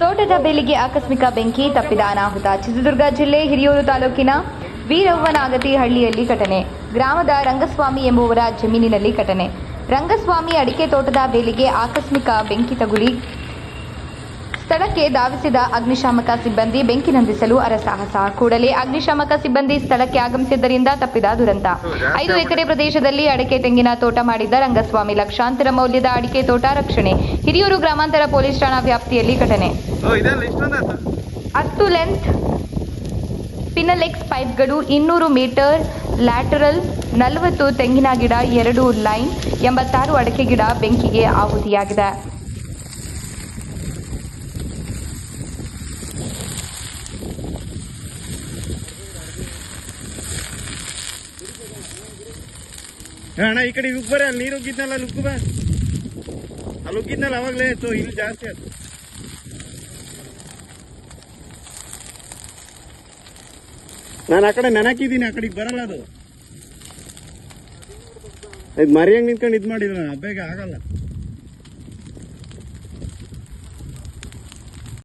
ತೋಟದ ಬೇಲಿಗೆ ಆಕಸ್ಮಿಕ ಬೆಂಕಿ ತಪ್ಪಿದ ಅನಾಹುತ. ಚಿತ್ರದುರ್ಗ ಜಿಲ್ಲೆ ಹಿರಿಯೂರು ತಾಲೂಕಿನ ವೀರವ್ವನಾಗತಿ ಹಳ್ಳಿಯಲ್ಲಿ ಘಟನೆ. ಗ್ರಾಮದ ರಂಗಸ್ವಾಮಿ ಎಂಬುವರ ಜಮೀನಿನಲ್ಲಿ ಘಟನೆ. ರಂಗಸ್ವಾಮಿ ಅಡಿಕೆ ತೋಟದ ಬೇಲಿಗೆ ಆಕಸ್ಮಿಕ ಬೆಂಕಿ ತಗುಲಿ ಸ್ಥಳಕ್ಕೆ ಧಾವಿಸಿದ ಅಗ್ನಿಶಾಮಕ ಸಿಬ್ಬಂದಿ ಬೆಂಕಿ ನಂದಿಸಲು ಅರಸಾಹಸ. ಕೂಡಲೇ ಅಗ್ನಿಶಾಮಕ ಸಿಬ್ಬಂದಿ ಸ್ಥಳಕ್ಕೆ ಆಗಮಿಸಿದ್ದರಿಂದ ತಪ್ಪಿದ ದುರಂತ. ಐದು ಎಕರೆ ಪ್ರದೇಶದಲ್ಲಿ ಅಡಿಕೆ ತೆಂಗಿನ ತೋಟ ಮಾಡಿದ್ದ ರಂಗಸ್ವಾಮಿ ಲಕ್ಷಾಂತರ ಮೌಲ್ಯದ ಅಡಿಕೆ ತೋಟ ರಕ್ಷಣೆ. ಹಿರಿಯೂರು ಗ್ರಾಮಾಂತರ ಪೊಲೀಸ್ ಠಾಣಾ ವ್ಯಾಪ್ತಿಯಲ್ಲಿ ಘಟನೆ. ಹತ್ತು ಲೆಂತ್ ಪಿನಲೆಕ್ಸ್ ಪೈಪ್ಗಳು ಇನ್ನೂರು ಮೀಟರ್ ಲ್ಯಾಟರಲ್ ನಲವತ್ತು ತೆಂಗಿನ ಗಿಡ ಎರಡು ಲೈನ್ ಎಂಬತ್ತಾರು ಅಡಕೆ ಗಿಡ ಬೆಂಕಿಗೆ ಆಹುತಿಯಾಗಿದೆ. ಅಣ್ಣ, ಈ ಕಡೆ ಇವಾಗ ಅಲ್ಲಿ ನೀರು ಉಗ್ಗಿದ್ನಲ್ಲ ಅಲ್ಲಿ ಬಾ. ಅಲ್ಲಿ ಉಗ್ಗಿದ್ನಲ್ಲ ಅವಾಗಲೇ ಸೊ ಇಲ್ಲಿ ಜಾಸ್ತಿ ಆಯ್ತು ನಾನು ಆ ಕಡೆ ನೆನಕಿದ್ದೀನಿ, ಆ ಕಡೆಗೆ ಬರಲ್ಲ ಅದು. ಇದು ಮರಿಯಂಗೆ ನಿಂತ್ಕೊಂಡು ಇದು ಮಾಡಿಲ್ಲ ಬೇಗ ಆಗಲ್ಲ.